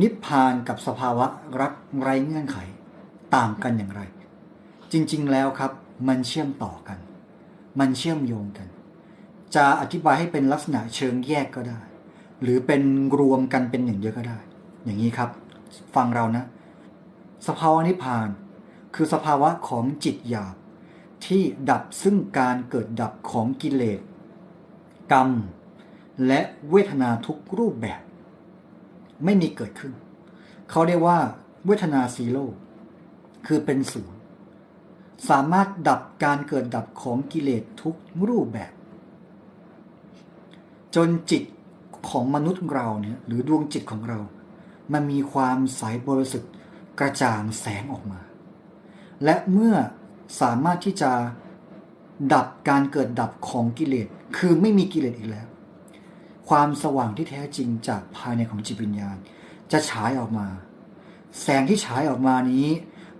นิพพานกับสภาวะรักไร้เงื่อนไข ต่างกันอย่างไร จริงๆแล้วครับ มันเชื่อมต่อกัน มันเชื่อมโยงกัน จะอธิบายให้เป็นลักษณะเชิงแยกก็ได้ หรือเป็นรวมกันเป็นอย่างเดียวก็ได้ อย่างนี้ครับ ฟังเรานะ สภาวะนิพพาน คือสภาวะของจิตหยาบที่ดับซึ่งการเกิดดับของกิเลสกรรม และเวทนาทุกรูปแบบ ไม่มีเกิดขึ้น เขาเรียกว่าเวทนาซีโร่คือเป็นศูนย์สามารถดับการเกิดดับของกิเลสทุกรูปแบบ จนจิตของมนุษย์เราเนี่ยหรือดวงจิตของเรา มันมีความใสบริสุทธิ์กระจ่างแสงออกมา และเมื่อสามารถที่จะดับการเกิดดับของกิเลส คือไม่มีกิเลสอีกแล้ว ความสว่างที่แท้จริงจากภายในของจิตวิญญาณ จะฉายออกมา แสงที่ฉายออกมานี้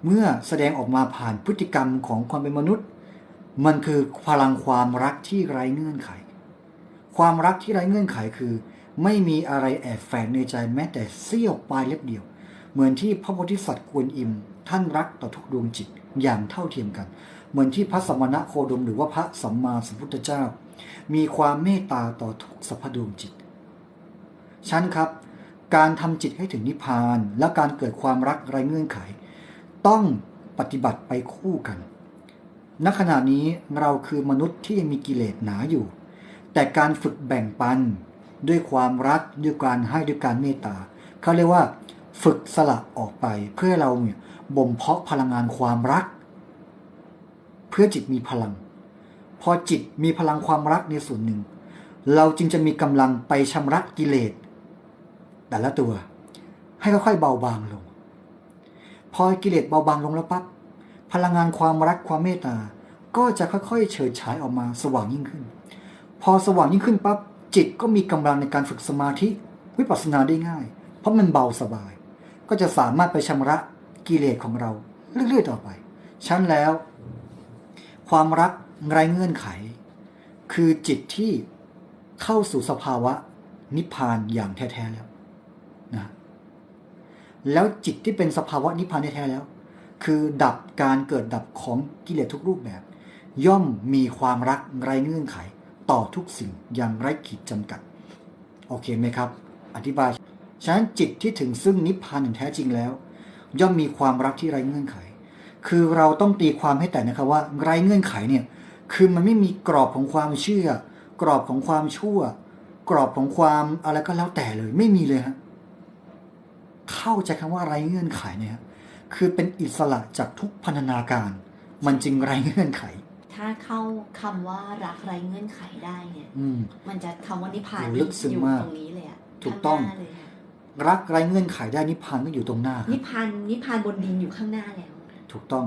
เมื่อแสดงออกมาผ่านพฤติกรรมของความเป็นมนุษย์ มันคือพลังความรักที่ไร้เงื่อนไข ความรักที่ไร้เงื่อนไขคือ ไม่มีอะไรแอบแฝงในใจแม้แต่เสี้ยวปลายเล็บเดียว เหมือนที่พระโพธิสัตว์กวนอิม ท่านรักต่อทุกดวงจิตอย่างเท่าเทียมกัน เหมือนที่พระสมณะโคดมหรือว่าพระสัมมาสัมพุทธเจ้า มีความเมตตาต่อทุกสรรพดวงจิตฉันครับ การทำจิตให้ถึงนิพพาน และการเกิดความรักไร้เงื่อนไข ต้องปฏิบัติไปคู่กันณขณะนี้เราคือมนุษย์ที่ยังมีกิเลสหนาอยู่ แต่การฝึกแบ่งปันด้วยความรักด้วยการให้ด้วยการเมตตาเขาเรียกว่า ฝึกสละออกไปเพื่อเราเนี่ยบ่มเพาะพลังงานความรัก เพื่อจิตมีพลัง พอจิตมีพลังความรักในส่วนหนึ่ง เราจึงจะมีกำลังไปชำระกิเลส แต่ละตัว ให้ค่อยๆเบาบางลง พอกิเลสเบาบางลงแล้วปั๊บพลังงานความรักความเมตตาก็จะค่อยๆ เฉิดฉายออกมาสว่างยิ่งขึ้น พอสว่างยิ่งขึ้นปั๊บจิตก็มีกำลังในการฝึกสมาธิวิปัสสนาได้ง่าย เพราะมันเบาสบาย ก็จะสามารถไปชำระกิเลสของเราเรื่อยๆต่อไป ชั้นแล้ว ความรักไร้เงื่อนไข คือจิตที่เข้าสู่สภาวะนิพพานอย่างแท้ๆแล้วนะแล้วจิตที่เป็นสภาวะนิพพานแท้ๆแล้ว คือดับการเกิดดับของกิเลสทุกรูปแบบ ย่อมมีความรักไร้เงื่อนไข ต่อทุกสิ่งอย่างไร้ขีดจำกัด โอเคไหมครับ อธิบายฉะนั้นจิตที่ถึงซึ่งนิพพานอย่างแท้จริงแล้ว ย่อมมีความรักที่ไร้เงื่อนไข คือเราต้องตีความให้แต่นะครับว่าไร้เงื่อนไขเนี่ยคือมันไม่มีกรอบของความเชื่อ กรอบของความชั่ว กรอบของความอะไรก็แล้วแต่เลย ไม่มีเลยฮะเข้าใจคำว่าไร้เงื่อนไขเนี่ยฮะคือเป็นอิสระจากทุกพันธนาการ มันจึงไร้เงื่อนไข ถ้าเข้าคำว่ารักไร้เงื่อนไขได้เนี่ยอืมมันจะคำว่านิพพานโอ้ลึกซึ้งอยู่มากตรงนี้เลยอะถูกต้องข้างหน้าเลยอะรักไร้เงื่อนไขได้นิพพานก็อยู่ตรงหน้าครับนิพพานนิพพานบนดินอยู่ข้างหน้าแล้ว ถูกต้อง